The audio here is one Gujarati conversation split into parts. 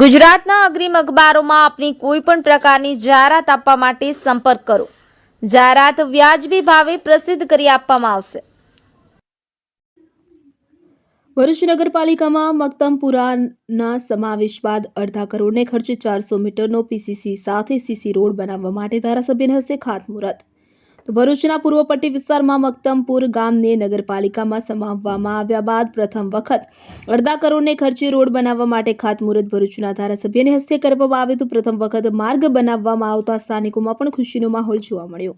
ગુજરાતના અગ્રીમ અખબારોમાં આપની કોઈ પણ પ્રકારની જાહેરાત આપવા માટે સંપર્ક કરો. જાહેરાત વ્યાજબી ભાવે પ્રસિદ્ધ કરી આપવામાં આવશે. ભરૂચ નગરપાલિકામાં મક્તમપુરાના સમાવેશ બાદ અડધા કરોડને ખર્ચે ચારસો મીટરનો પીસીસી સાથે સીસી રોડ બનાવવા માટે ધારાસભ્યને હસ્તે ખાતમુહૂર્ત. તો ભરૂચના પૂર્વ પટ્ટી વિસ્તારમાં મક્તમપુર ગામને નગરપાલિકામાં સમાવવામાં આવ્યા બાદ પ્રથમ વખત અડધા કરોડને ખર્ચે રોડ બનાવવા માટે ખાતમુહૂર્ત ભરૂચના ધારાસભ્યને હસ્તે કરવામાં આવ્યું હતું. પ્રથમ વખત માર્ગ બનાવવામાં આવતા સ્થાનિકોમાં પણ ખુશીનો માહોલ જોવા મળ્યો.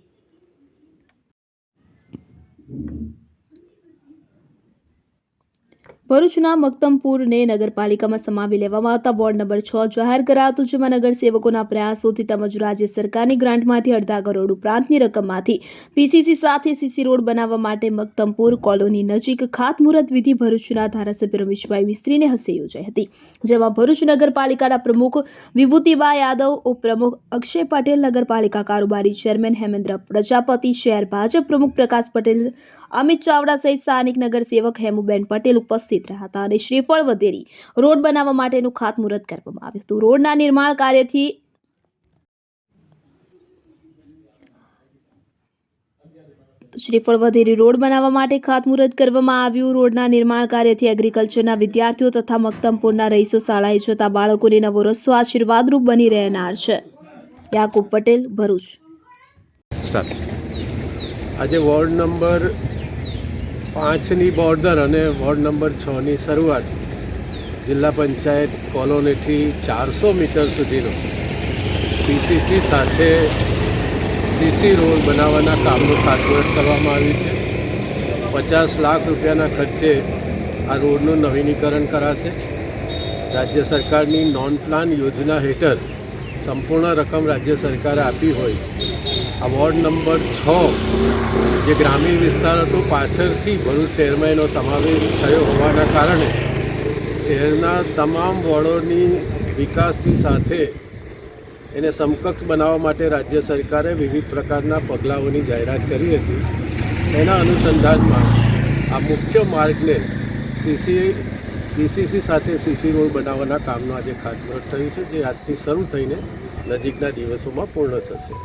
ભરૂચના મક્તમપુરને નગરપાલિકામાં સમાવી લેવામાં આવતા વોર્ડ નંબર છ જાહેર કરાતું જેમાં નગરસેવકોના પ્રયાસોથી તેમજ રાજ્ય સરકારની ગ્રાન્ટમાંથી અડધા કરોડ ઉપરાંતની રકમમાંથી પીસીસી સાથે સીસી રોડ બનાવવા માટે મક્તમપુર કોલોની નજીક ખાતમુહૂર્ત વિધિ ભરૂચના ધારાસભ્ય રમેશભાઈ મિસ્ત્રીને હસ્તે યોજાઈ હતી, જેમાં ભરૂચ નગરપાલિકાના પ્રમુખ વિભૂતિબા યાદવ, ઉપપ્રમુખ અક્ષય પટેલ, નગરપાલિકા કારોબારી ચેરમેન હેમેન્દ્ર પ્રજાપતિ, શહેર ભાજપ પ્રમુખ પ્રકાશ પટેલ અમિત ચાવડા સહિત સ્થાનિક નગરસેવક હેમુબેન પટેલ ઉપસ્થિત રહ્યા હતા અને શ્રીફળ વધેરી રોડ બનાવવા માટેનું ખાતમુહૂર્ત કરવામાં આવ્યું હતું. રોડના નિર્માણ કાર્યથી શ્રીફળ વધેરી રોડ બનાવવા માટે ખાતમુહૂર્ત કરવામાં આવ્યું. રોડના નિર્માણ કાર્યથી એગ્રીકલ્ચરના વિદ્યાર્થીઓ તથા મક્તમપુરના રહીશો શાળાએ જતા બાળકોને નવો રસ્તો આશીર્વાદરૂપ બની રહેનાર છે. યાકુબ પટેલ, ભરૂચ. આજે વોર્ડ નંબર પાંચની બોર્ડર અને વોર્ડ નંબર છની શરૂઆત જિલ્લા પંચાયત કોલોનીથી ચારસો મીટર સુધીનો પીસીસી સાથે સીસી રોડ બનાવવાના કામનું ખાતમુહૂર્ત કરવામાં આવ્યું છે. પચાસ લાખ રૂપિયાના ખર્ચે આ રોડનું નવીનીકરણ કરાશે. રાજ્ય સરકારની નોન પ્લાન યોજના હેઠળ સંપૂર્ણ રકમ રાજ્ય સરકારે આપી હોય, આ વોર્ડ નંબર છ, જે ગ્રામીણ વિસ્તાર હતો, પાછળથી ભરૂચ શહેરમાં એનો સમાવેશ થયો હોવાના કારણે શહેરના તમામ વોર્ડોની વિકાસની સાથે એને સમકક્ષ બનાવવા માટે રાજ્ય સરકારે વિવિધ પ્રકારના પગલાઓની જાહેરાત કરી હતી. એના અનુસંધાનમાં આ મુખ્ય માર્ગને સીસી બીસીસી સાથે સીસી રોડ બનાવવાના કામનું આજે ખાતમુહૂર્ત થયું છે, જે આજથી શરૂ થઈને નજીકના દિવસોમાં પૂર્ણ થશે.